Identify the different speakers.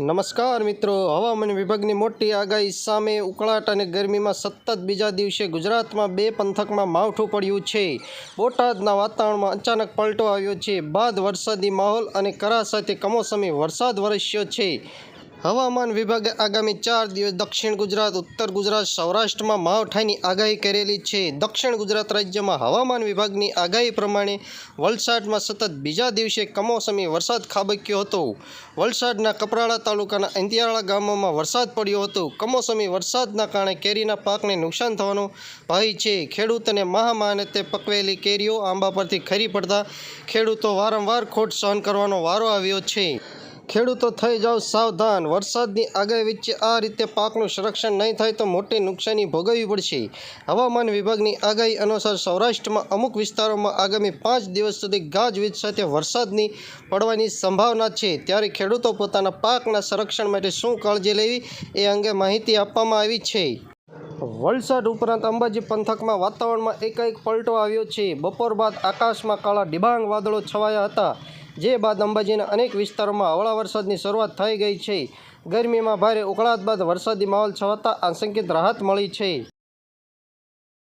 Speaker 1: નમસ્કાર મિત્રો. હવામાન વિભાગની મોટી આગાહી સામે ઉકળાટ અને ગરમીમાં સતત બીજા દિવસે ગુજરાતમાં બે પંથકમાં માવઠું પડ્યું છે. બોટાદના વાતાવરણમાં અચાનક પલટો આવ્યો છે. બાદ વરસાદી માહોલ અને કરા સાથે કમોસમી વરસાદ વરસ્યો છે. હવામાન વિભાગે આગામી ચાર દિવસ દક્ષિણ ગુજરાત, ઉત્તર ગુજરાત, સૌરાષ્ટ્રમાં માવઠાની આગાહી કરેલી છે. દક્ષિણ ગુજરાત રાજ્યમાં હવામાન વિભાગની આગાહી પ્રમાણે વલસાડમાં સતત બીજા દિવસે કમોસમી વરસાદ ખાબક્યો હતો. વલસાડના કપરાળા તાલુકાના અંતિયાળા ગામોમાં વરસાદ પડ્યો હતો. કમોસમી વરસાદના કારણે કેરીના પાકને નુકસાન થવાનો ભય છે. ખેડૂતોને મહામાનતે પકવેલી કેરીઓ આંબા પરથી ખરી પડતા ખેડૂતો વારંવાર ખોટ સહન કરવાનો વારો આવ્યો છે. ખેડૂતો થઈ જાઓ સાવધાન. વરસાદની આગાહી વચ્ચે આ રીતે પાકનું સંરક્ષણ નહીં થાય તો મોટી નુકસાની ભોગવવી પડશે. હવામાન વિભાગની આગાહી અનુસાર સૌરાષ્ટ્રમાં અમુક વિસ્તારોમાં આગામી પાંચ દિવસ સુધી ગાજવીજ સાથે વરસાદની પડવાની સંભાવના છે. ત્યારે ખેડૂતો પોતાના પાકના સંરક્ષણ માટે શું કાળજી લેવી એ અંગે માહિતી આપવામાં આવી છે. વલસાડ ઉપરાંત અંબાજી પંથકમાં વાતાવરણમાં એકાએક પલટો આવ્યો છે. બપોર બાદ આકાશમાં કાળા ડિબાંગ વાદળો છવાયા હતા. જે બાદ અંબાજીના અનેક વિસ્તારોમાં હળવા વરસાદની શરૂઆત થઈ ગઈ છે. ગરમીમાં ભારે ઉકળાટ બાદ વરસાદી માહોલ છવાતા આશંકિત રાહત મળી છે.